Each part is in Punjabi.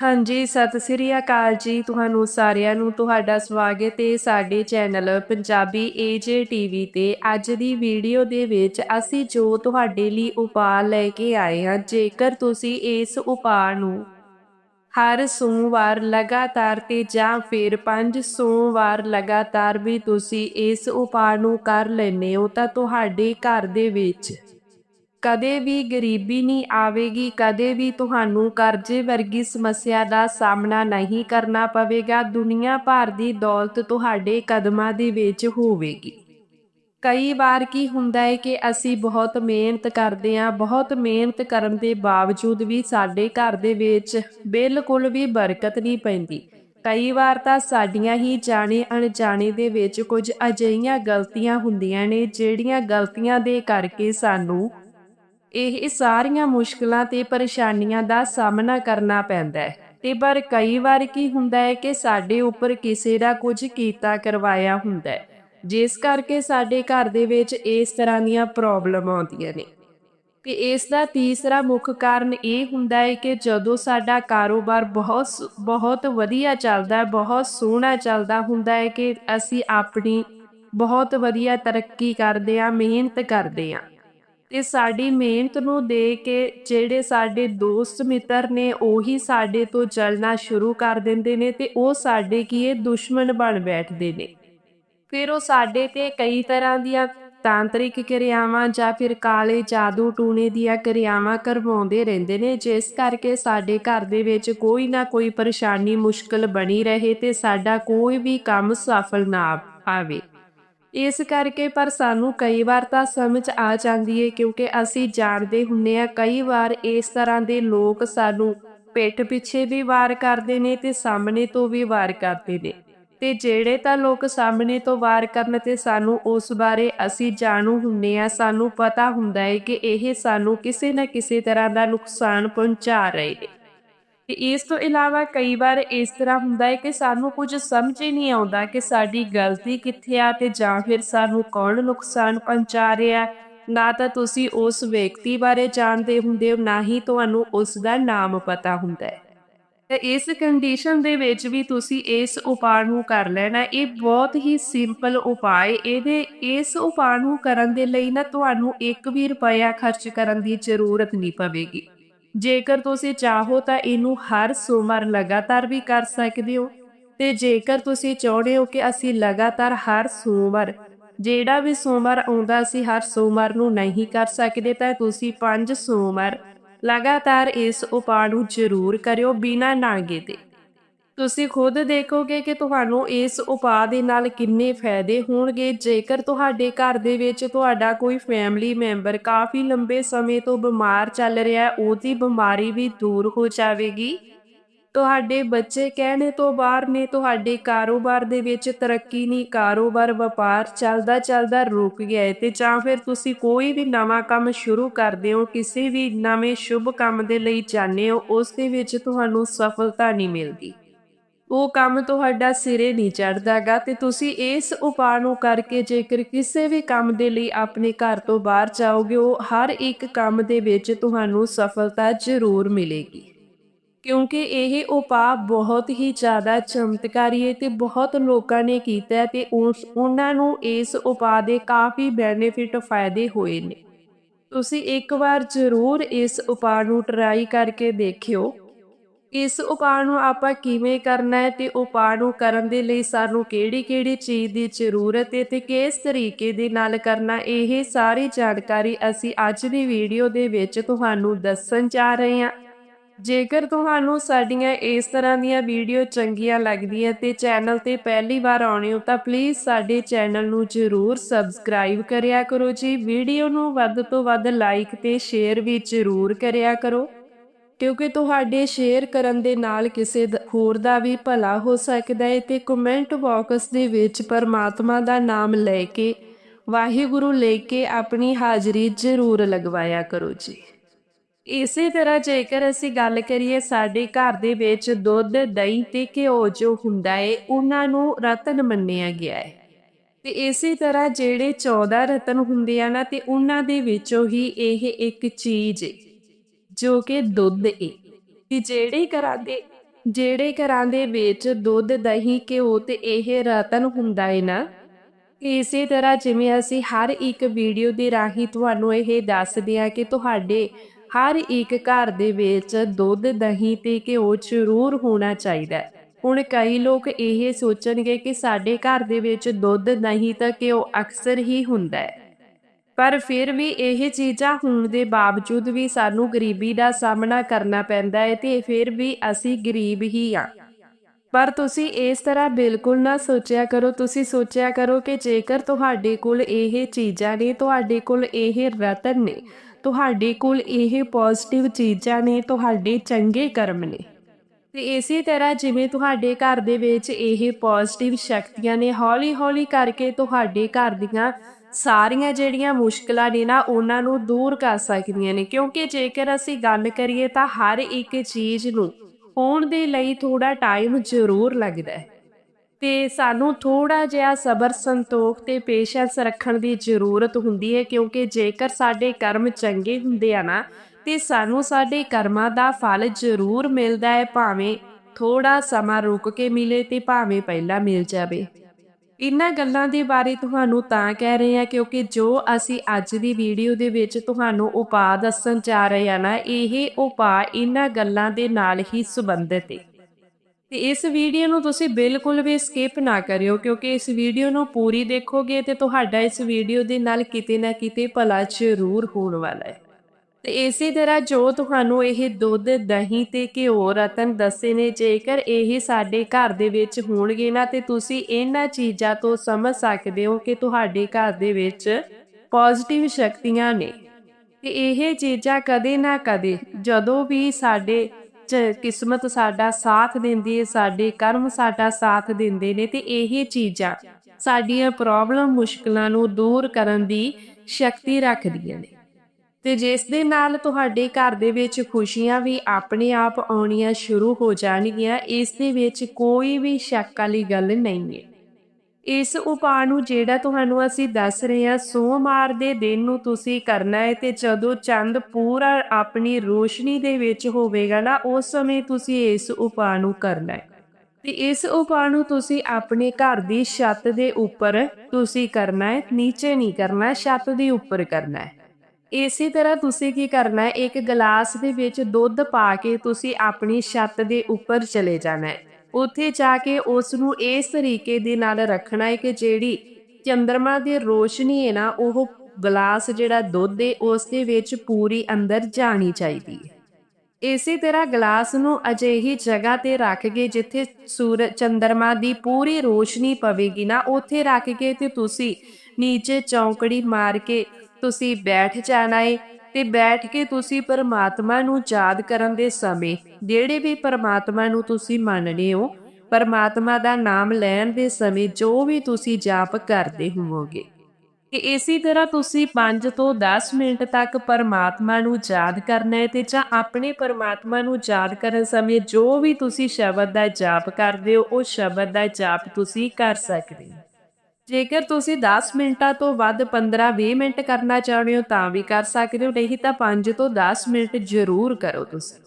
ਹਾਂਜੀ, ਸਤਿ ਸ੍ਰੀ ਅਕਾਲ ਜੀ। ਤੁਹਾਨੂੰ ਸਾਰਿਆਂ ਨੂੰ ਤੁਹਾਡਾ ਸਵਾਗਤ ਹੈ ਸਾਡੇ ਚੈਨਲ ਪੰਜਾਬੀ ਏਜੇ ਟੀਵੀ ਤੇ। ਅੱਜ ਦੀ ਵੀਡੀਓ ਦੇ ਵਿੱਚ ਅਸੀਂ ਜੋ ਤੁਹਾਡੇ ਲਈ ਉਪਾਅ ਲੈ ਕੇ ਆਏ ਹਾਂ, ਜੇਕਰ ਤੁਸੀਂ ਇਸ ਉਪਾਅ ਨੂੰ ਹਰ ਸੋਮਵਾਰ ਲਗਾਤਾਰ ਤੇ ਜਾਂ ਫਿਰ ਪੰਜ ਸੋਮਵਾਰ ਲਗਾਤਾਰ ਵੀ ਤੁਸੀਂ ਇਸ ਉਪਾਅ ਨੂੰ ਕਰ ਲੈਂਦੇ ਹੋ, ਤਾਂ ਤੁਹਾਡੇ ਘਰ ਦੇ ਵਿੱਚ ਕਦੇ ਵੀ ਗਰੀਬੀ ਨਹੀਂ ਆਵੇਗੀ, ਕਦੇ ਵੀ ਤੁਹਾਨੂੰ ਕਰਜ਼ੇ ਵਰਗੀ ਸਮੱਸਿਆ ਦਾ ਸਾਹਮਣਾ ਨਹੀਂ ਕਰਨਾ ਪਵੇਗਾ। ਦੁਨੀਆ ਭਰ ਦੀ ਦੌਲਤ ਤੁਹਾਡੇ ਕਦਮਾਂ ਦੇ ਵਿੱਚ ਹੋਵੇਗੀ। ਕਈ ਵਾਰ ਕੀ ਹੁੰਦਾ ਹੈ ਕਿ ਅਸੀਂ ਬਹੁਤ ਮਿਹਨਤ ਕਰਦੇ ਹਾਂ, ਬਹੁਤ ਮਿਹਨਤ ਕਰਨ ਦੇ ਬਾਵਜੂਦ ਵੀ ਸਾਡੇ ਘਰ ਦੇ ਵਿੱਚ ਬਿਲਕੁਲ ਵੀ ਬਰਕਤ ਨਹੀਂ ਪੈਂਦੀ। ਕਈ ਵਾਰ ਤਾਂ ਸਾਡੀਆਂ ਹੀ ਜਾਣੇ ਅਣਜਾਣੇ ਦੇ ਵਿੱਚ ਕੁਝ ਅਜਿਹੀਆਂ ਗਲਤੀਆਂ ਹੁੰਦੀਆਂ ਨੇ, ਜਿਹੜੀਆਂ ਗਲਤੀਆਂ ਦੇ ਕਰਕੇ ਸਾਨੂੰ ਇਹ ਸਾਰੀਆਂ ਮੁਸ਼ਕਲਾਂ ਤੇ ਪਰੇਸ਼ਾਨੀਆਂ ਦਾ ਸਾਹਮਣਾ ਕਰਨਾ ਪੈਂਦਾ ਹੈ। ਤੇ ਪਰ ਕਈ ਵਾਰ ਕੀ ਹੁੰਦਾ ਹੈ ਕਿ ਸਾਡੇ ਉੱਪਰ ਕਿਸੇ ਦਾ ਕੁਝ ਕੀਤਾ ਕਰਵਾਇਆ ਹੁੰਦਾ ਹੈ। ਜਿਸ ਕਰਕੇ ਸਾਡੇ ਘਰ ਦੇ ਵਿੱਚ ਇਸ ਤਰ੍ਹਾਂ ਦੀਆਂ ਪ੍ਰੋਬਲਮ ਆਉਂਦੀਆਂ ਨੇ। ਤੇ ਇਸ ਦਾ ਤੀਸਰਾ ਮੁੱਖ ਕਾਰਨ ਇਹ ਹੁੰਦਾ ਹੈ ਕਿ ਜਦੋਂ ਸਾਡਾ ਕਾਰੋਬਾਰ ਬਹੁਤ ਸ- ਬਹੁਤ ਵਧੀਆ ਚੱਲਦਾ ਹੈ, ਬਹੁਤ ਸੋਹਣਾ ਚੱਲਦਾ ਹੁੰਦਾ ਹੈ ਕਿ ਅਸੀਂ ਆਪਣੀ ਬਹੁਤ ਵਧੀਆ ਤਰੱਕੀ ਕਰਦੇ ਹਾਂ, ਮਿਹਨਤ ਕਰਦੇ ਹਾਂ। ਤੇ ਸਾਡੀ ਮਿਹਨਤ ਨੂੰ ਦੇ ਕੇ ਜਿਹੜੇ ਸਾਡੇ ਦੋਸਤ ਮਿੱਤਰ ਨੇ, ਉਹੀ ਸਾਡੇ ਤੋਂ ਚੱਲਣਾ ਸ਼ੁਰੂ ਕਰ ਦਿੰਦੇ ਨੇ ਤੇ ਉਹ ਸਾਡੇ ਕੀ ਇਹ ਦੁਸ਼ਮਣ ਬਣ ਬੈਠਦੇ ਨੇ। ਫਿਰ ਉਹ ਸਾਡੇ ਤੇ ਕਈ ਤਰ੍ਹਾਂ ਦੀਆਂ ਤਾਂਤਰਿਕ ਕਿਰਿਆਵਾਂ ਜਾਂ ਫਿਰ ਕਾਲੇ ਜਾਦੂ ਟੂਣੇ ਦੀਆਂ ਕਿਰਿਆਵਾਂ ਕਰਵਾਉਂਦੇ ਰਹਿੰਦੇ ਨੇ, ਜਿਸ ਕਰਕੇ ਸਾਡੇ ਘਰ ਦੇ ਵਿੱਚ ਕੋਈ ਨਾ ਕੋਈ ਪਰੇਸ਼ਾਨੀ ਮੁਸ਼ਕਲ ਬਣੀ ਰਹੇ ਤੇ ਸਾਡਾ ਕੋਈ ਵੀ ਕੰਮ ਸਫਲ ਨਾ ਆਵੇ। ਇਸ ਕਰਕੇ ਪਰ ਸਾਨੂੰ ਕਈ ਵਾਰ ਤਾਂ ਸਮਝ ਆ ਜਾਂਦੀ ਹੈ ਕਿਉਂਕਿ ਅਸੀਂ ਜਾਣਦੇ ਹੁੰਨੇ ਆ, ਕਈ ਵਾਰ ਇਸ ਤਰ੍ਹਾਂ ਦੇ ਲੋਕ ਸਾਨੂੰ ਪਿੱਠ ਪਿੱਛੇ ਵੀ ਵਾਰ ਕਰਦੇ ਨੇ ਤੇ ਸਾਹਮਣੇ ਤੋਂ ਵੀ ਵਾਰ ਕਰਦੇ ਨੇ। ਤੇ ਜਿਹੜੇ ਤਾਂ ਲੋਕ ਸਾਹਮਣੇ ਤੋਂ ਵਾਰ ਕਰਨ ਤੇ ਸਾਨੂੰ ਉਸ ਬਾਰੇ ਅਸੀਂ ਜਾਣੂ ਹੁੰਨੇ ਆ, ਸਾਨੂੰ ਪਤਾ ਹੁੰਦਾ ਹੈ ਕਿ ਇਹ ਸਾਨੂੰ ਕਿਸੇ ਨਾ ਕਿਸੇ ਤਰ੍ਹਾਂ ਦਾ ਨੁਕਸਾਨ ਪਹੁੰਚਾ ਰਹੇ ਨੇ। ਤੇ ਇਸ ਤੋਂ ਇਲਾਵਾ ਕਈ ਵਾਰ ਇਸ ਤਰ੍ਹਾਂ ਹੁੰਦਾ ਹੈ ਕਿ ਸਾਨੂੰ ਕੁਝ ਸਮਝ ਹੀ ਨਹੀਂ ਆਉਂਦਾ ਕਿ ਸਾਡੀ ਗਲਤੀ ਕਿੱਥੇ ਆ ਤੇ ਜਾਂ ਫਿਰ ਸਾਨੂੰ ਕੌਣ ਨੁਕਸਾਨ ਪਹੁੰਚਾ ਰਿਹਾ ਨਾ ਤਾਂ ਤੁਸੀਂ ਉਸ ਵਿਅਕਤੀ ਬਾਰੇ ਜਾਣਦੇ ਹੁੰਦੇ ਹੋ, ਨਾ ਹੀ ਤੁਹਾਨੂੰ ਉਸ ਦਾ ਨਾਮ ਪਤਾ ਹੁੰਦਾ ਹੈ। ਤੇ ਇਸ ਕੰਡੀਸ਼ਨ ਦੇ ਵਿੱਚ ਵੀ ਤੁਸੀਂ ਇਸ ਉਪਾਅ ਨੂੰ ਕਰ ਲੈਣਾ, ਇਹ ਬਹੁਤ ਹੀ ਸਿੰਪਲ ਉਪਾਅ ਹੈ। ਇਹਦੇ, ਇਸ ਉਪਾਅ ਨੂੰ ਕਰਨ ਦੇ ਲਈ ਨਾ ਤੁਹਾਨੂੰ 1 ਵੀ ਰੁਪਇਆ ਖਰਚ ਕਰਨ ਦੀ ਜ਼ਰੂਰਤ ਨਹੀਂ ਪਵੇਗੀ। ਜੇਕਰ ਤੁਸੀਂ ਚਾਹੋ ਤਾਂ ਇਹਨੂੰ ਹਰ ਸੋਮਵਾਰ ਲਗਾਤਾਰ ਵੀ ਕਰ ਸਕਦੇ ਹੋ। ਤੇ ਜੇਕਰ ਤੁਸੀਂ ਚਾਹੁੰਦੇ ਹੋ ਕਿ ਅਸੀਂ ਲਗਾਤਾਰ ਹਰ ਸੋਮਵਾਰ, ਜਿਹੜਾ ਵੀ ਸੋਮਵਾਰ ਆਉਂਦਾ ਸੀ ਹਰ ਸੋਮਵਾਰ ਨੂੰ ਨਹੀਂ ਕਰ ਸਕਦੇ, ਤਾਂ ਤੁਸੀਂ ਪੰਜ ਸੋਮਵਾਰ ਲਗਾਤਾਰ ਇਸ ਉਪਾਅ ਨੂੰ ਜ਼ਰੂਰ ਕਰਿਓ ਬਿਨਾਂ ਨਾਗੇ ਦੇ। ਤੁਸੀਂ ਖੁਦ ਦੇਖੋਗੇ ਕਿ ਤੁਹਾਨੂੰ ਇਸ ਉਪਾਅ ਦੇ ਨਾਲ ਕਿੰਨੇ ਫਾਇਦੇ ਹੋਣਗੇ। ਜੇਕਰ ਤੁਹਾਡੇ ਘਰ ਦੇ ਵਿੱਚ ਤੁਹਾਡਾ ਕੋਈ ਫੈਮਿਲੀ ਮੈਂਬਰ ਕਾਫੀ ਲੰਬੇ ਸਮੇਂ ਤੋਂ ਬਿਮਾਰ ਚੱਲ ਰਿਹਾ ਹੈ, ਉਹਦੀ ਬਿਮਾਰੀ ਵੀ ਦੂਰ ਹੋ ਜਾਵੇਗੀ। ਤੁਹਾਡੇ ਬੱਚੇ ਕਹਿਣੇ ਤੋਂ ਬਾਹਰ ਨੇ, ਤੁਹਾਡੇ ਕਾਰੋਬਾਰ ਦੇ ਵਿੱਚ ਤਰੱਕੀ ਨਹੀਂ, ਕਾਰੋਬਾਰ ਵਪਾਰ ਚੱਲਦਾ ਚੱਲਦਾ ਰੁਕ ਗਿਆ ਹੈ ਤੇ ਜਾਂ ਫਿਰ ਤੁਸੀਂ ਕੋਈ ਵੀ ਨਵਾਂ ਕੰਮ ਸ਼ੁਰੂ ਕਰਦੇ ਹੋ, ਕਿਸੇ ਵੀ ਨਵੇਂ ਸ਼ੁਭ ਕੰਮ ਦੇ ਲਈ ਜਾਂਦੇ ਹੋ, ਉਸ ਦੇ ਵਿੱਚ ਤੁਹਾਨੂੰ ਸਫਲਤਾ ਨਹੀਂ ਮਿਲਦੀ। ਉਹ ਕੰਮ ਤੁਹਾਡਾ ਸਿਰੇ ਨਹੀਂ ਚੜਦਾਗਾ ਤੇ ਤੁਸੀਂ ਇਸ ਉਪਾਅ ਨੂੰ ਕਰਕੇ ਜੇਕਰ ਕਿਸੇ ਵੀ ਕੰਮ ਦੇ ਲਈ ਆਪਣੇ ਘਰ ਤੋਂ ਬਾਹਰ ਜਾਓਗੇ, ਉਹ ਹਰ ਇੱਕ ਕੰਮ ਦੇ ਵਿੱਚ ਤੁਹਾਨੂੰ ਸਫਲਤਾ ਜ਼ਰੂਰ ਮਿਲੇਗੀ। ਕਿਉਂਕਿ ਇਹ ਉਪਾਅ ਬਹੁਤ ਹੀ ਜ਼ਿਆਦਾ ਚਮਤਕਾਰੀ ਹੈ ਤੇ ਬਹੁਤ ਲੋਕਾਂ ਨੇ ਕੀਤਾ ਹੈ ਤੇ ਉਹਨਾਂ ਨੂੰ ਇਸ ਉਪਾਅ ਦੇ ਕਾਫੀ ਬੈਨੀਫਿਟ ਫਾਇਦੇ ਹੋਏ ਨੇ। ਤੁਸੀਂ ਇੱਕ ਵਾਰ ਜ਼ਰੂਰ ਇਸ ਉਪਾਅ ਨੂੰ ਟਰਾਈ ਕਰਕੇ ਦੇਖਿਓ। ਇਸ ਉਪਾਅ ਨੂੰ ਆਪਾਂ ਕਿਵੇਂ ਕਰਨਾ ਹੈ ਤੇ ਉਪਾਅ ਨੂੰ ਕਰਨ ਦੇ ਲਈ ਸਾਨੂੰ ਕਿਹੜੀ-ਕਿਹੜੀ ਚੀਜ਼ ਦੀ ਜ਼ਰੂਰਤ ਹੈ ਤੇ ਕਿਸ ਤਰੀਕੇ ਦੇ ਨਾਲ ਕਰਨਾ ਇਹ ਸਾਰੀ ਜਾਣਕਾਰੀ ਅਸੀਂ ਅੱਜ ਦੀ ਵੀਡੀਓ ਦੇ ਵਿੱਚ ਤੁਹਾਨੂੰ ਦੱਸਣ ਜਾ ਰਹੇ ਹਾਂ। ਜੇਕਰ ਤੁਹਾਨੂੰ ਸਾਡੀਆਂ ਇਸ ਤਰ੍ਹਾਂ ਦੀਆਂ ਵੀਡੀਓ ਚੰਗੀਆਂ ਲੱਗਦੀਆਂ ਤੇ ਚੈਨਲ ਤੇ ਪਹਿਲੀ ਵਾਰ ਆਉਣੇ ਹੋ ਤਾਂ ਪਲੀਜ਼ ਸਾਡੇ ਚੈਨਲ ਨੂੰ ਜਰੂਰ ਸਬਸਕ੍ਰਾਈਬ ਕਰਿਆ ਕਰੋ ਜੀ। ਵੀਡੀਓ ਨੂੰ ਵੱਧ ਤੋਂ ਵੱਧ ਲਾਈਕ ਤੇ ਸ਼ੇਅਰ ਵੀ ਜਰੂਰ ਕਰਿਆ ਕਰੋ। ਕਿਉਂਕਿ ਤੁਹਾਡੇ ਸ਼ੇਅਰ ਕਰਨ ਦੇ ਨਾਲ ਕਿਸੇ ਦ- ਹੋਰ ਦਾ ਵੀ ਭਲਾ ਹੋ ਸਕਦਾ ਹੈ ਤੇ ਕਮੈਂਟ ਬਾਕਸ ਦੇ ਵਿੱਚ ਪਰਮਾਤਮਾ ਦਾ ਨਾਮ ਲੈ ਕੇ, ਵਾਹਿਗੁਰੂ ਲੈ ਕੇ ਆਪਣੀ ਹਾਜ਼ਰੀ ਜ਼ਰੂਰ ਲਗਵਾਇਆ ਕਰੋ ਜੀ। ਇਸੇ ਤਰ੍ਹਾਂ ਜੇਕਰ ਅਸੀਂ ਗੱਲ ਕਰੀਏ ਸਾਡੇ ਘਰ ਦੇ ਵਿੱਚ ਦੁੱਧ, ਦਹੀਂ ਤੇ ਘਿਓ ਜੋ ਹੁੰਦਾ ਹੈ ਉਹਨਾਂ ਨੂੰ ਰਤਨ ਮੰਨਿਆ ਗਿਆ ਹੈ ਤੇ ਇਸੇ ਤਰ੍ਹਾਂ ਜਿਹੜੇ 14 ਰਤਨ ਹੁੰਦੇ ਆ ਨਾ, ਤੇ ਉਹਨਾਂ ਦੇ ਵਿੱਚੋਂ ਹੀ ਇਹ ਇੱਕ ਚੀਜ਼ ਹੈ ਜੋ ਕਿ ਦੁੱਧ ਏ। ਤੇ ਜਿਹੜੇ ਘਰਾਂ ਦੇ, ਜਿਹੜੇ ਘਰਾਂ ਦੇ ਵਿੱਚ ਦੁੱਧ, ਦਹੀਂ, ਘਿਓ ਤੇ ਇਹ ਰਤਨ ਹੁੰਦਾ ਏ ਨਾ, ਇਸੇ ਤਰ੍ਹਾਂ ਜਿਵੇਂ ਅਸੀਂ ਹਰ ਇੱਕ ਵੀਡੀਓ ਦੇ ਰਾਹੀਂ ਤੁਹਾਨੂੰ ਇਹ ਦੱਸਦੇ ਹਾਂ ਕਿ ਤੁਹਾਡੇ ਹਰ ਇੱਕ ਘਰ ਦੇ ਵਿੱਚ ਦੁੱਧ, ਦਹੀਂ ਤੇ ਘਿਓ ਜ਼ਰੂਰ ਹੋਣਾ ਚਾਹੀਦਾ ਹੁਣ ਕਈ ਲੋਕ ਇਹ ਸੋਚਣਗੇ ਕਿ ਸਾਡੇ ਘਰ ਦੇ ਵਿੱਚ ਦੁੱਧ, ਦਹੀਂ ਤਾਂ ਘਿਓ ਅਕਸਰ ਹੀ ਹੁੰਦਾ ਹੈ। ਪਰ ਫਿਰ ਵੀ ਇਹ ਚੀਜ਼ਾਂ ਹੋਣ ਦੇ ਬਾਵਜੂਦ ਵੀ ਸਾਨੂੰ ਗਰੀਬੀ ਦਾ ਸਾਹਮਣਾ ਕਰਨਾ ਪੈਂਦਾ ਹੈ ਤੇ ਫਿਰ ਵੀ ਅਸੀਂ ਗਰੀਬ ਹੀ ਆ। ਪਰ ਤੁਸੀਂ ਇਸ ਤਰ੍ਹਾਂ ਬਿਲਕੁਲ ਨਾ ਸੋਚਿਆ ਕਰੋ, ਤੁਸੀਂ ਸੋਚਿਆ ਕਰੋ ਕਿ ਜੇਕਰ ਤੁਹਾਡੇ ਕੋਲ ਇਹ ਚੀਜ਼ਾਂ ਨੇ, ਤੁਹਾਡੇ ਕੋਲ ਇਹ ਰਤਨ ਨੇ, ਤੁਹਾਡੇ ਕੋਲ ਇਹ ਪੋਜ਼ਿਟਿਵ ਚੀਜ਼ਾਂ ਨੇ, ਤੁਹਾਡੇ ਚੰਗੇ ਕਰਮ ਨੇ। ਤੇ ਇਸੇ ਤਰ੍ਹਾਂ ਜਿਵੇਂ ਤੁਹਾਡੇ ਘਰ ਦੇ ਵਿੱਚ ਇਹ ਪੋਜ਼ਿਟਿਵ ਸ਼ਕਤੀਆਂ ਨੇ, ਹੌਲੀ-ਹੌਲੀ ਕਰਕੇ ਤੁਹਾਡੇ ਘਰ ਦੀਆਂ ਸਾਰੀਆਂ ਜਿਹੜੀਆਂ ਮੁਸ਼ਕਲਾਂ ਨੇ ਨਾ ਉਹਨਾਂ ਨੂੰ ਦੂਰ ਕਰ ਸਕਦੀਆਂ ਨੇ, ਕਿਉਂਕਿ ਜੇਕਰ ਅਸੀਂ ਗੱਲ ਕਰੀਏ ਤਾਂ ਹਰ ਇੱਕ ਚੀਜ਼ ਨੂੰ ਹੋਣ ਦੇ ਲਈ ਥੋੜਾ ਟਾਈਮ ਜ਼ਰੂਰ ਲੱਗਦਾ ਹੈ। ਤੇ ਸਾਨੂੰ ਥੋੜਾ ਜਿਹਾ ਸਬਰ ਸੰਤੋਖ ਤੇ ਪੇਸ਼ੈਂਸ ਰੱਖਣ ਦੀ ਜ਼ਰੂਰਤ ਹੁੰਦੀ ਹੈ, ਕਿਉਂਕਿ ਜੇਕਰ ਸਾਡੇ ਕਰਮ ਚੰਗੇ ਹੁੰਦੇ ਆ ਨਾ, ਤੇ ਸਾਨੂੰ ਸਾਡੇ ਕਰਮਾਂ ਦਾ ਫਲ ਜ਼ਰੂਰ ਮਿਲਦਾ ਹੈ, ਭਾਵੇਂ ਥੋੜਾ ਸਮਾਂ ਰੁਕ ਕੇ ਮਿਲੇ ਤੇ ਭਾਵੇਂ ਪਹਿਲਾਂ ਮਿਲ ਜਾਵੇ। ਇਹਨਾਂ ਗੱਲਾਂ ਦੇ ਬਾਰੇ ਤੁਹਾਨੂੰ ਤਾਂ ਕਹਿ ਰਹੇ ਹਾਂ ਕਿਉਂਕਿ ਜੋ ਅਸੀਂ ਅੱਜ ਦੀ ਵੀਡੀਓ ਦੇ ਵਿੱਚ ਤੁਹਾਨੂੰ ਉਪਾਅ ਦੱਸਣ ਜਾ ਰਹੇ ਹਾਂ ਨਾ, ਇਹ ਉਪਾਅ ਇਹਨਾਂ ਗੱਲਾਂ ਦੇ ਨਾਲ ਹੀ ਸੰਬੰਧਿਤ ਹੈ। ਤੇ ਇਸ ਵੀਡੀਓ ਨੂੰ ਤੁਸੀਂ ਬਿਲਕੁਲ ਵੀ ਸਕਿਪ ਨਾ ਕਰਿਓ ਕਿਉਂਕਿ ਇਸ ਵੀਡੀਓ ਨੂੰ ਪੂਰੀ ਦੇਖੋਗੇ ਤੇ ਤੁਹਾਡਾ ਇਸ ਵੀਡੀਓ ਦੇ ਨਾਲ ਕਿਤੇ ਨਾ ਕਿਤੇ ਭਲਾ ਜ਼ਰੂਰ ਹੋਣ ਵਾਲਾ ਹੈ। ਤੇ ਇਸੇ ਤਰ੍ਹਾਂ ਜੋ ਤੁਹਾਨੂੰ ਇਹ ਦੁੱਧ, ਦਹੀਂ ਤੇ ਘਿਓ ਰਤਨ ਦੱਸੇ ਨੇ, ਜੇਕਰ ਇਹ ਸਾਡੇ ਘਰ ਦੇ ਵਿੱਚ ਹੋਣਗੇ ਨਾ, ਤੇ ਤੁਸੀਂ ਇਹਨਾਂ ਚੀਜ਼ਾਂ ਤੋਂ ਸਮਝ ਸਕਦੇ ਹੋ ਕਿ ਤੁਹਾਡੇ ਘਰ ਦੇ ਵਿੱਚ ਪੋਜ਼ਿਟਿਵ ਸ਼ਕਤੀਆਂ ਨੇ। ਤੇ ਇਹ ਚੀਜ਼ਾਂ ਕਦੇ ਨਾ ਕਦੇ, ਜਦੋਂ ਵੀ ਸਾਡੇ ਕਿਸਮਤ ਸਾਡਾ ਸਾਥ ਦਿੰਦੀ ਹੈ ਸਾਡੇ ਕਰਮ ਸਾਡਾ ਸਾਥ ਦਿੰਦੇ ਨੇ, ਤੇ ਇਹ ਚੀਜ਼ਾਂ ਸਾਡੀਆਂ ਪ੍ਰੋਬਲਮ ਮੁਸ਼ਕਲਾਂ ਨੂੰ ਦੂਰ ਕਰਨ ਦੀ ਸ਼ਕਤੀ ਰੱਖਦੀਆਂ ਨੇ। ਤੇ ਜਿਸ ਦੇ ਨਾਲ ਤੁਹਾਡੇ ਘਰ ਦੇ ਵਿੱਚ ਖੁਸ਼ੀਆਂ ਵੀ ਆਪਣੇ ਆਪ ਆਉਣੀਆਂ ਸ਼ੁਰੂ ਹੋ ਜਾਣਗੀਆਂ, ਇਸ ਦੇ ਵਿੱਚ ਕੋਈ ਵੀ ਸ਼ੱਕ ਵਾਲੀ ਗੱਲ ਨਹੀਂ ਹੈ। ਇਸ ਉਪਾਅ ਨੂੰ ਜਿਹੜਾ ਤੁਹਾਨੂੰ ਅਸੀਂ ਦੱਸ ਰਹੇ ਹਾਂ, ਸੋਮਵਾਰ ਦੇ ਦਿਨ ਨੂੰ ਤੁਸੀਂ ਕਰਨਾ ਹੈ ਤੇ ਜਦੋਂ ਚੰਦ ਪੂਰਾ ਆਪਣੀ ਰੋਸ਼ਨੀ ਦੇ ਵਿੱਚ ਹੋਵੇਗਾ ਨਾ, ਉਸ ਸਮੇਂ ਤੁਸੀਂ ਇਸ ਉਪਾਅ ਨੂੰ ਕਰਨਾ ਹੈ। ਤੇ ਇਸ ਉਪਾਅ ਨੂੰ ਤੁਸੀਂ ਆਪਣੇ ਘਰ ਦੀ ਛੱਤ ਦੇ ਉੱਪਰ ਤੁਸੀਂ ਕਰਨਾ ਹੈ, ਨੀਚੇ ਨਹੀਂ ਕਰਨਾ, ਛੱਤ ਦੇ ਉੱਪਰ ਕਰਨਾ ਹੈ। ਇਸੇ ਤਰ੍ਹਾਂ ਤੁਸੀਂ ਕੀ ਕਰਨਾ ਹੈ? ਇੱਕ ਗਲਾਸ ਦੇ ਵਿੱਚ ਦੁੱਧ ਪਾ ਕੇ ਤੁਸੀਂ ਆਪਣੀ ਛੱਤ ਦੇ ਉੱਪਰ ਚਲੇ ਜਾਣਾ ਹੈ। ਉੱਥੇ ਜਾ ਕੇ ਉਸ ਨੂੰ ਇਸ ਤਰੀਕੇ ਦੇ ਨਾਲ ਰੱਖਣਾ ਹੈ ਕਿ ਜਿਹੜੀ ਚੰਦਰਮਾ ਦੀ ਰੋਸ਼ਨੀ ਹੈ ਨਾ, ਉਹ ਗਲਾਸ ਜਿਹੜਾ ਦੁੱਧ ਹੈ, ਉਸ ਦੇ ਵਿੱਚ ਪੂਰੀ ਅੰਦਰ ਜਾਣੀ ਚਾਹੀਦੀ ਹੈ। ਇਸੇ ਤਰ੍ਹਾਂ ਗਲਾਸ ਨੂੰ ਅਜਿਹੀ ਜਗ੍ਹਾ ਤੇ ਰੱਖ ਕੇ ਜਿੱਥੇ ਸੂਰਜ ਚੰਦਰਮਾ ਦੀ ਪੂਰੀ ਰੋਸ਼ਨੀ ਪਵੇਗੀ ਨਾ, ਉੱਥੇ ਰੱਖ ਕੇ ਤੇ ਤੁਸੀਂ ਨੀਚੇ ਚੌਂਕੜੀ ਮਾਰ ਕੇ ਤੁਸੀਂ ਬੈਠ ਜਾਣਾ ਏ ਤੇ ਬੈਠ ਕੇ ਤੁਸੀਂ ਪਰਮਾਤਮਾ ਨੂੰ ਯਾਦ ਕਰਨ ਦੇ ਸਮੇਂ ਜਿਹੜੇ ਵੀ ਪਰਮਾਤਮਾ ਨੂੰ ਤੁਸੀਂ ਮੰਨਦੇ ਹੋ, ਪਰਮਾਤਮਾ ਦਾ ਨਾਮ ਲੈਣ ਦੇ ਸਮੇਂ ਜੋ ਵੀ ਤੁਸੀਂ ਜਾਪ ਕਰਦੇ ਹੋਵੋਗੇ। ਕਿ ਇਸੇ ਤਰ੍ਹਾਂ ਤੁਸੀਂ 5 ਤੋਂ 10 ਮਿੰਟ ਤੱਕ ਪਰਮਾਤਮਾ ਨੂੰ ਯਾਦ ਕਰਨਾ ਹੈ ਤੇ ਜਾਂ ਆਪਣੇ ਪਰਮਾਤਮਾ ਨੂੰ ਯਾਦ ਕਰਨ ਸਮੇਂ ਜੋ ਵੀ ਤੁਸੀਂ ਸ਼ਬਦ ਦਾ ਜਾਪ ਕਰਦੇ ਹੋ, ਉਹ ਸ਼ਬਦ ਦਾ ਜਾਪ ਤੁਸੀਂ ਕਰ ਸਕਦੇ ਹੋ। ਜੇਕਰ ਤੁਸੀਂ 10 ਮਿੰਟਾਂ ਤੋਂ ਵੱਧ 15-20 ਮਿੰਟ ਕਰਨਾ ਚਾਹੁੰਦੇ ਹੋ ਤਾਂ ਵੀ ਕਰ ਸਕਦੇ ਹੋ, ਨਹੀਂ ਤਾਂ 5 ਤੋਂ 10 ਮਿੰਟ ਜ਼ਰੂਰ ਕਰੋ ਤੁਸੀਂ।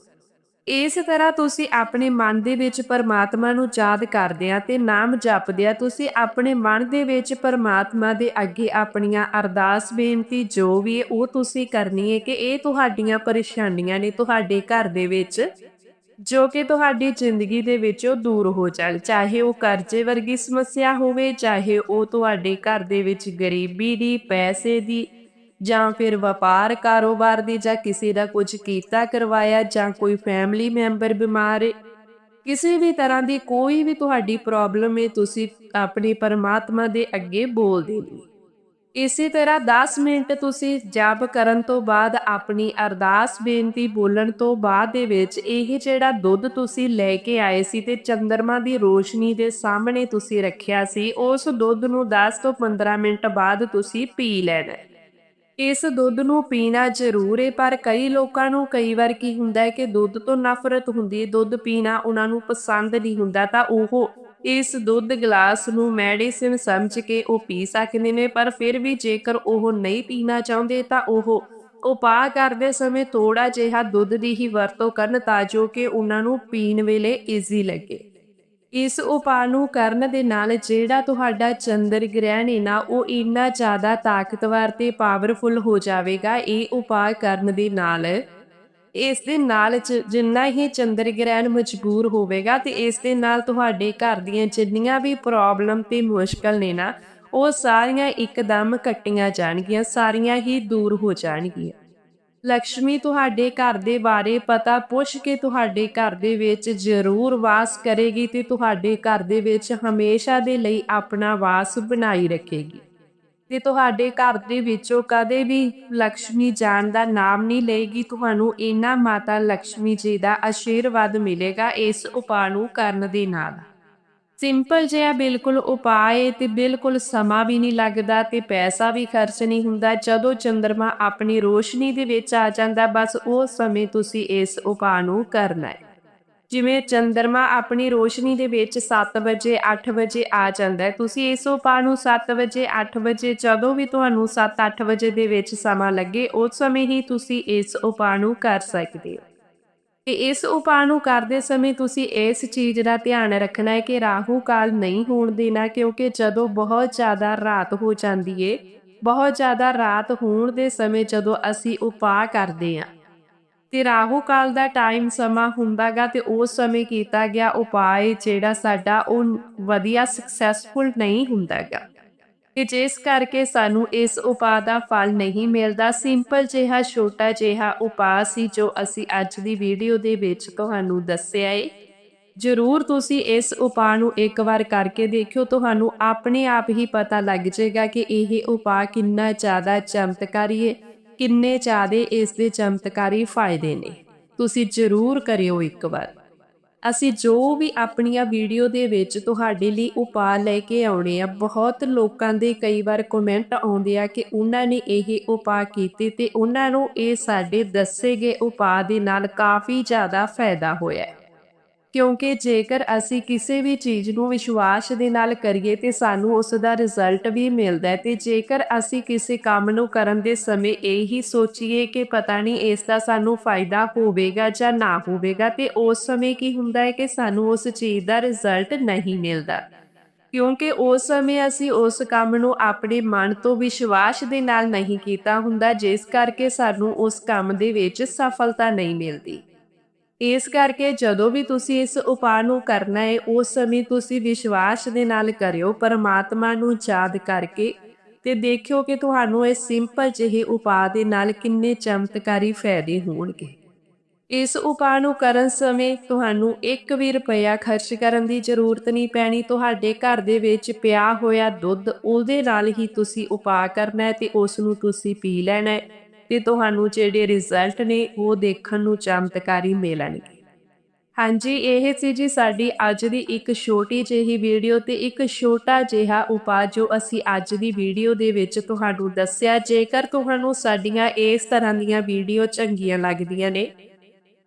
ਇਸ ਤਰ੍ਹਾਂ ਤੁਸੀਂ ਆਪਣੇ ਮਨ ਦੇ ਵਿੱਚ ਪਰਮਾਤਮਾ ਨੂੰ ਯਾਦ ਕਰਦੇ ਆ ਤੇ ਨਾਮ ਜਪਦੇ ਆ। ਤੁਸੀਂ ਆਪਣੇ ਮਨ ਦੇ ਵਿੱਚ ਪਰਮਾਤਮਾ ਦੇ ਅੱਗੇ ਆਪਣੀਆਂ ਅਰਦਾਸ ਬੇਨਤੀ ਜੋ ਵੀ ਹੈ, ਉਹ ਤੁਸੀਂ ਕਰਨੀ ਹੈ ਕਿ ਇਹ ਤੁਹਾਡੀਆਂ ਪਰੇਸ਼ਾਨੀਆਂ ਨੇ ਤੁਹਾਡੇ ਘਰ ਦੇ ਵਿੱਚ ਜੋ ਕਿ ਤੁਹਾਡੀ ਜ਼ਿੰਦਗੀ ਦੇ ਵਿੱਚੋਂ ਦੂਰ ਹੋ ਜਾਣ, ਚਾਹੇ ਉਹ ਕਰਜ਼ੇ ਵਰਗੀ ਸਮੱਸਿਆ ਹੋਵੇ, ਚਾਹੇ ਉਹ ਤੁਹਾਡੇ ਘਰ ਦੇ ਵਿੱਚ ਗਰੀਬੀ ਦੀ, ਪੈਸੇ ਦੀ ਜਾਂ ਫਿਰ ਵਪਾਰ ਕਾਰੋਬਾਰ ਦੀ ਜਾਂ ਕਿਸੇ ਦਾ ਕੁਝ ਕੀਤਾ ਕਰਵਾਇਆ ਜਾਂ ਕੋਈ ਫੈਮਿਲੀ ਮੈਂਬਰ ਬਿਮਾਰ ਹੈ, ਕਿਸੇ ਵੀ ਤਰ੍ਹਾਂ ਦੀ ਕੋਈ ਵੀ ਤੁਹਾਡੀ ਪ੍ਰੋਬਲਮ ਹੈ, ਤੁਸੀਂ ਆਪਣੇ ਪਰਮਾਤਮਾ ਦੇ ਅੱਗੇ ਬੋਲਦੇ ਨੇ ਇਸੇ ਤਰ੍ਹਾਂ 10 ਮਿੰਟ ਤੁਸੀਂ ਜਪ ਕਰਨ ਤੋਂ ਬਾਅਦ ਆਪਣੀ ਅਰਦਾਸ ਬੇਨਤੀ ਬੋਲਣ ਤੋਂ ਬਾਅਦ ਦੇ ਵਿੱਚ ਇਹ ਜਿਹੜਾ ਦੁੱਧ ਤੁਸੀਂ ਲੈ ਕੇ ਆਏ ਸੀ ਤੇ ਚੰਦਰਮਾ ਦੀ ਰੋਸ਼ਨੀ ਦੇ ਸਾਹਮਣੇ ਤੁਸੀਂ ਰੱਖਿਆ ਸੀ, ਉਸ ਦੁੱਧ ਨੂੰ 10 ਤੋਂ 15 ਮਿੰਟ ਬਾਅਦ ਤੁਸੀਂ ਪੀ ਲੈਣਾ। ਇਸ ਦੁੱਧ ਨੂੰ ਪੀਣਾ ਜ਼ਰੂਰ ਹੈ ਪਰ ਕਈ ਲੋਕਾਂ ਨੂੰ ਕਈ ਵਾਰ ਕੀ ਹੁੰਦਾ ਹੈ ਕਿ ਦੁੱਧ ਤੋਂ ਨਫ਼ਰਤ ਹੁੰਦੀ ਹੈ ਦੁੱਧ ਪੀਣਾ ਉਹਨਾਂ ਨੂੰ ਪਸੰਦ ਨਹੀਂ ਹੁੰਦਾ ਤਾਂ ਉਹ ਇਸ ਦੁੱਧ ਗਲਾਸ ਨੂੰ ਮੈਡੀਸਿਨ ਸਮਝ ਕੇ ਉਹ ਪੀ ਸਕਦੇ ਨੇ, ਪਰ ਫਿਰ ਵੀ ਜੇਕਰ ਉਹ ਨਹੀਂ ਪੀਣਾ ਚਾਹੁੰਦੇ ਤਾਂ ਉਹ ਉਪਾਅ ਕਰਦੇ ਸਮੇਂ ਥੋੜਾ ਜਿਹਾ ਦੁੱਧ ਦੀ ਹੀ ਵਰਤੋਂ ਕਰਨ ਤਾਂ ਜੋ ਕਿ ਉਹਨਾਂ ਨੂੰ ਪੀਣ ਵੇਲੇ ਈਜ਼ੀ ਲੱਗੇ। ਇਸ ਉਪਾਅ ਨੂੰ ਕਰਨ ਦੇ ਨਾਲ ਜਿਹੜਾ ਤੁਹਾਡਾ ਚੰਦਰ ਗ੍ਰਹਿਣ ਹੈ ਨਾ, ਉਹ ਇੰਨਾ ਜ਼ਿਆਦਾ ਤਾਕਤਵਰ ਤੇ ਪਾਵਰਫੁਲ ਹੋ ਜਾਵੇਗਾ, ਇਹ ਉਪਾਅ ਕਰਨ ਦੇ ਨਾਲ ਇਸ ਦੇ ਨਾਲ ਚ- ਜਿੰਨਾ ਹੀ ਚੰਦਰ ਗ੍ਰਹਿਣ ਮਜਬੂਰ ਹੋਵੇਗਾ ਤੇ ਇਸ ਦੇ ਨਾਲ ਤੁਹਾਡੇ ਘਰ ਦੀਆਂ ਜਿੰਨੀਆਂ ਵੀ ਪ੍ਰੋਬਲਮ ਤੇ ਮੁਸ਼ਕਲ ਨੇ ਨਾ, ਉਹ ਸਾਰੀਆਂ ਇੱਕਦਮ ਕੱਟੀਆਂ ਜਾਣਗੀਆਂ, ਸਾਰੀਆਂ ਹੀ ਦੂਰ ਹੋ ਜਾਣਗੀਆਂ। ਲక్ష్ਮੀ ਤੁਹਾਡੇ ਘਰ ਦੇ ਬਾਰੇ ਪਤਾ ਪੁੱਛ ਕੇ ਤੁਹਾਡੇ ਘਰ ਦੇ ਵਿੱਚ ਜ਼ਰੂਰ ਵਾਸ ਕਰੇਗੀ ਤੇ ਤੁਹਾਡੇ ਘਰ ਦੇ ਵਿੱਚ ਹਮੇਸ਼ਾ ਦੇ ਲਈ ਆਪਣਾ ਵਾਸ ਬਣਾਈ ਰੱਖੇਗੀ। ਤੇ ਤੁਹਾਡੇ ਘਰ ਦੇ ਵਿੱਚੋਂ ਕਦੇ ਵੀ ਲక్ష్ਮੀ ਜਾਣ ਦਾ ਨਾਮ ਨਹੀਂ ਲਏਗੀ। ਤੁਹਾਨੂੰ ਇਹਨਾਂ ਮਾਤਾ ਲక్ష్ਮੀ ਜੀ ਦਾ ਆਸ਼ੀਰਵਾਦ ਮਿਲੇਗਾ ਇਸ ਉਪਾਅ ਨੂੰ ਕਰਨ ਦੇ ਨਾਲ। ਸਿੰਪਲ ਜਿਹਾ ਬਿਲਕੁਲ ਉਪਾਏ ਤੇ ਬਿਲਕੁਲ ਸਮਾਂ ਵੀ ਨਹੀਂ ਲੱਗਦਾ ਤੇ ਪੈਸਾ ਵੀ ਖਰਚ ਨਹੀਂ ਹੁੰਦਾ। ਜਦੋਂ ਚੰਦਰਮਾ ਆਪਣੀ ਰੋਸ਼ਨੀ ਦੇ ਵਿੱਚ ਆ ਜਾਂਦਾ, ਬਸ ਉਹ ਸਮੇਂ ਤੁਸੀਂ ਇਸ ਉਪਾਅ ਨੂੰ ਕਰਨਾ ਹੈ ਜਿਵੇਂ ਚੰਦਰਮਾ ਆਪਣੀ ਰੋਸ਼ਨੀ ਦੇ ਵਿੱਚ 7 ਵਜੇ 8 ਵਜੇ ਆ ਜਾਂਦਾ ਹੈ। ਤੁਸੀਂ ਇਸ ਉਪਾਅ ਨੂੰ 7 ਵਜੇ 8 ਵਜੇ, ਜਦੋਂ ਵੀ ਤੁਹਾਨੂੰ 7-8 ਵਜੇ ਦੇ ਵਿੱਚ ਸਮਾਂ ਲੱਗੇ, ਉਸ ਸਮੇਂ ਹੀ ਤੁਸੀਂ ਇਸ ਉਪਾਅ ਨੂੰ ਕਰ ਸਕਦੇ ਹੋ। ਤੇ ਇਸ ਉਪਾਅ ਨੂੰ ਕਰਦੇ ਸਮੇਂ ਤੁਸੀਂ ਇਸ ਚੀਜ਼ ਦਾ ਧਿਆਨ ਰੱਖਣਾ ਹੈ ਕਿ ਰਾਹੂ ਕਾਲ ਨਹੀਂ ਹੋਣ ਦੇਣਾ, ਕਿਉਂਕਿ ਜਦੋਂ ਬਹੁਤ ਜ਼ਿਆਦਾ ਰਾਤ ਹੋ ਜਾਂਦੀ ਏ, ਬਹੁਤ ਜ਼ਿਆਦਾ ਰਾਤ ਹੋਣ ਦੇ ਸਮੇਂ ਜਦੋਂ ਅਸੀਂ ਉਪਾਅ ਕਰਦੇ ਹਾਂ ਤੇ ਰਾਹੂ ਕਾਲ ਦਾ ਟਾਈਮ ਸਮਾਂ ਹੁੰਦਾਗਾ ਤੇ ਉਸ ਸਮੇਂ ਕੀਤਾ ਗਿਆ ਉਪਾਅ ਜਿਹੜਾ ਸਾਡਾ ਉਹ ਵਧੀਆ ਸਕਸੈਸਫੁਲ ਨਹੀਂ ਹੁੰਦਾਗਾ। ਕਿ ਜਿਸ ਕਰਕੇ ਸਾਨੂੰ ਇਸ ਉਪਾਅ ਦਾ ਫਲ ਨਹੀਂ ਮਿਲਦਾ ਸਿੰਪਲ ਜਿਹਾ, ਛੋਟਾ ਜਿਹਾ ਉਪਾਅ ਸੀ ਜੋ ਅਸੀਂ ਅੱਜ ਦੀ ਵੀਡੀਓ ਦੇ ਵਿੱਚ ਤੁਹਾਨੂੰ ਦੱਸਿਆ ਏ। ਜ਼ਰੂਰ ਤੁਸੀਂ ਇਸ ਉਪਾਅ ਨੂੰ ਇੱਕ ਵਾਰ ਕਰਕੇ ਦੇਖਿਓ, ਤੁਹਾਨੂੰ ਆਪਣੇ ਆਪ ਹੀ ਪਤਾ ਲੱਗ ਜਾਏਗਾ ਕਿ ਇਹ ਉਪਾਅ ਕਿੰਨਾ ਜ਼ਿਆਦਾ ਚਮਤਕਾਰੀ ਹੈ ਕਿੰਨੇ ਜ਼ਿਆਦੇ ਇਸ ਦੇ ਚਮਤਕਾਰੀ ਫਾਇਦੇ ਨੇ। ਤੁਸੀਂ ਜ਼ਰੂਰ ਕਰਿਓ ਇੱਕ ਵਾਰ। ਅਸੀਂ ਜੋ ਵੀ ਆਪਣੀਆਂ ਵੀਡੀਓ ਦੇ ਵਿੱਚ ਤੁਹਾਡੇ ਲਈ ਉਪਾਅ ਲੈ ਕੇ ਆਉਣੇ ਆ, ਬਹੁਤ ਲੋਕਾਂ ਦੇ ਕਈ ਵਾਰ ਕਮੈਂਟ ਆਉਂਦੇ ਆ ਕਿ ਉਹਨਾਂ ਨੇ ਇਹ ਉਪਾਅ ਕੀਤੇ ਤੇ ਉਹਨਾਂ ਨੂੰ ਇਹ ਸਾਡੇ ਦੱਸੇ ਗਏ ਉਪਾਅ ਦੇ ਨਾਲ ਕਾਫੀ ਜ਼ਿਆਦਾ ਫਾਇਦਾ ਹੋਇਆ ਹੈ। ਕਿਉਂਕਿ ਜੇਕਰ ਅਸੀਂ ਕਿਸੇ ਵੀ ਚੀਜ਼ ਨੂੰ ਵਿਸ਼ਵਾਸ ਦੇ ਨਾਲ ਕਰੀਏ ਤੇ ਸਾਨੂੰ ਉਸ ਦਾ ਰਿਜ਼ਲਟ ਵੀ ਮਿਲਦਾ ਹੈ ਤੇ ਜੇਕਰ ਅਸੀਂ ਕਿਸੇ ਕੰਮ ਨੂੰ ਕਰਨ ਦੇ ਸਮੇਂ ਇਹੀ ਸੋਚੀਏ ਕਿ ਪਤਾ ਨਹੀਂ ਇਸ ਦਾ ਸਾਨੂੰ ਫਾਇਦਾ ਹੋਵੇਗਾ ਜਾਂ ਨਾ ਹੋਵੇਗਾ ਤੇ ਉਸ ਸਮੇਂ ਕੀ ਹੁੰਦਾ ਹੈ ਕਿ ਸਾਨੂੰ ਉਸ ਚੀਜ਼ ਦਾ ਰਿਜ਼ਲਟ ਨਹੀਂ ਮਿਲਦਾ। ਕਿਉਂਕਿ ਉਸ ਸਮੇਂ ਅਸੀਂ ਉਸ ਕੰਮ ਨੂੰ ਆਪਣੇ ਮਨ ਤੋਂ ਵਿਸ਼ਵਾਸ ਦੇ ਨਾਲ ਨਹੀਂ ਕੀਤਾ ਹੁੰਦਾ, ਜਿਸ ਕਰਕੇ ਸਾਨੂੰ ਉਸ ਕੰਮ ਦੇ ਵਿੱਚ ਸਫਲਤਾ ਨਹੀਂ ਮਿਲਦੀ। ਇਸ ਕਰਕੇ ਜਦੋਂ ਵੀ ਤੁਸੀਂ ਇਸ ਉਪਾਅ ਨੂੰ ਕਰਨਾ ਹੈ ਉਸ ਸਮੇਂ ਤੁਸੀਂ ਵਿਸ਼ਵਾਸ ਦੇ ਨਾਲ ਕਰਿਓ, ਪਰਮਾਤਮਾ ਨੂੰ ਯਾਦ ਕਰਕੇ ਤੇ ਦੇਖਿਓ ਕਿ ਤੁਹਾਨੂੰ ਇਹ ਸਿੰਪਲ ਜਿਹੇ ਉਪਾਅ ਦੇ ਨਾਲ ਕਿੰਨੇ ਚਮਤਕਾਰੀ ਫਾਇਦੇ ਹੋਣਗੇ। ਇਸ ਉਪਾਅ ਨੂੰ ਕਰਨ ਸਮੇਂ ਤੁਹਾਨੂੰ 1 ਵੀ ਰੁਪਇਆ ਖਰਚ ਕਰਨ ਦੀ ਜ਼ਰੂਰਤ ਨਹੀਂ ਪੈਣੀ। ਤੁਹਾਡੇ ਘਰ ਦੇ ਵਿੱਚ ਪਿਆ ਹੋਇਆ ਦੁੱਧ, ਉਹਦੇ ਨਾਲ ਹੀ ਤੁਸੀਂ ਉਪਾਅ ਕਰਨਾ ਹੈ ਤੇ ਉਸ ਨੂੰ ਤੁਸੀਂ ਪੀ ਲੈਣਾ ਹੈ ਤੇ ਤੁਹਾਨੂੰ ਜਿਹੜੇ ਰਿਜ਼ਲਟ ਨੇ ਉਹ ਦੇਖਣ ਨੂੰ ਚਮਤਕਾਰੀ ਮਿਲਣਗੇ। ਹਾਂਜੀ, ਇਹ ਸੀ ਜੀ ਸਾਡੀ ਅੱਜ ਦੀ ਇੱਕ ਛੋਟੀ ਜਿਹੀ ਵੀਡੀਓ ਤੇ ਇੱਕ ਛੋਟਾ ਜਿਹਾ ਉਪਾਅ ਜੋ ਅਸੀਂ ਅੱਜ ਦੀ ਵੀਡੀਓ ਦੇ ਵਿੱਚ ਤੁਹਾਨੂੰ ਦੱਸਿਆ। ਜੇਕਰ ਤੁਹਾਨੂੰ ਸਾਡੀਆਂ ਇਸ ਤਰ੍ਹਾਂ ਦੀਆਂ ਵੀਡੀਓ ਚੰਗੀਆਂ ਲੱਗਦੀਆਂ ਨੇ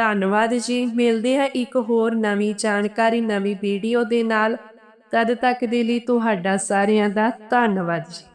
ਧੰਨਵਾਦ ਜੀ। ਮਿਲਦੇ ਹਾਂ ਇੱਕ ਹੋਰ ਨਵੀਂ ਜਾਣਕਾਰੀ, ਨਵੀਂ ਵੀਡੀਓ ਦੇ ਨਾਲ। ਤਦ ਤੱਕ ਦੇ ਲਈ ਤੁਹਾਡਾ ਸਾਰਿਆਂ ਦਾ ਧੰਨਵਾਦ ਜੀ।